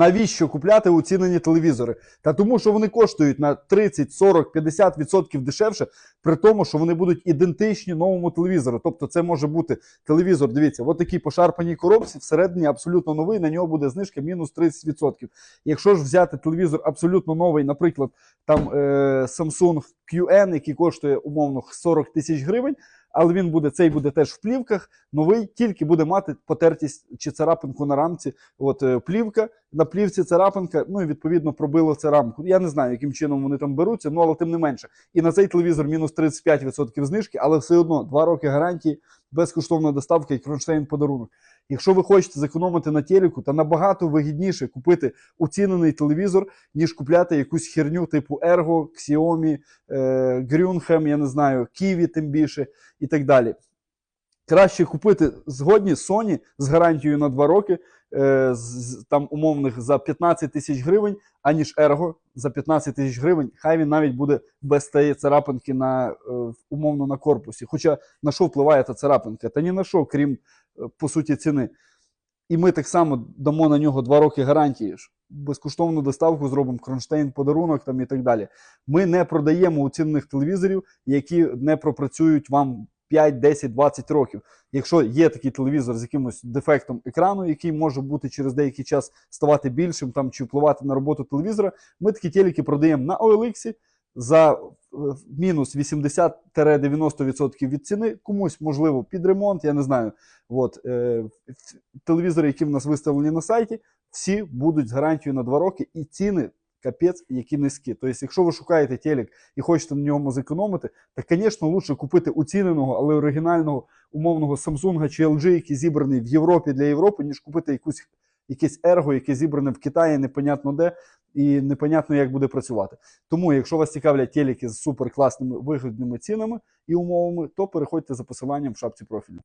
Навіщо купляти оцінені телевізори? Та тому, що вони коштують на 30, 40, 50% дешевше, при тому, що вони будуть ідентичні новому телевізору. Тобто, це може бути телевізор. Дивіться, от такій пошарпаній коробці, всередині абсолютно новий. На нього буде знижка мінус 30%. Якщо ж взяти телевізор абсолютно новий, наприклад, там е, Samsung QN, який коштує умовно 40 тисяч гривень. Але він буде цей буде теж в плівках, новий, тільки буде мати потертість чи царапинку на рамці. От е, плівка на плівці царапинка, ну і відповідно пробило це рамку. Я не знаю, яким чином вони там беруться, ну але тим не менше. І на цей телевізор мінус 35% знижки, але все одно 2 роки гарантії, безкоштовна доставка і кронштейн подарунок. Якщо ви хочете зекономити на телеку, то набагато вигідніше купити оцінений телевізор, ніж купляти якусь херню типу Ergo, Xiaomi, Грюнхем, Grünhem, я не знаю, Kiwi тим більше і так далі. Краще купити згодні Sony з гарантією на 2 роки, е, з, там умовних за 15 тисяч гривень, аніж Ergo за 15 тисяч гривень. Хай він навіть буде без тієї царапинки на, е, умовно на корпусі. Хоча на що впливає та царапинка? Та ні на що, крім, е, по суті, ціни. І ми так само дамо на нього 2 роки гарантії. Безкоштовну доставку зробимо кронштейн, подарунок там і так далі. Ми не продаємо оцінених телевізорів, які не пропрацюють вам 5, 10, 20 років. Якщо є такий телевізор з якимось дефектом екрану, який може бути через деякий час ставати більшим там чи впливати на роботу телевізора, ми такі телеки продаємо на OLX за е, мінус 80-90% від ціни. Комусь можливо під ремонт, я не знаю. От, е, телевізори, які в нас виставлені на сайті, всі будуть з гарантією на 2 роки, і ціни капець, які низькі. Тобто, якщо ви шукаєте телек і хочете на ньому зекономити, то, звісно, лучше купити оціненого, але оригінального умовного Samsung чи LG, який зібраний в Європі для Європи, ніж купити якусь, якесь ерго, яке зібране в Китаї, непонятно де, і непонятно, як буде працювати. Тому, якщо вас цікавлять телеки з суперкласними вигідними цінами і умовами, то переходьте за посиланням в шапці профілю.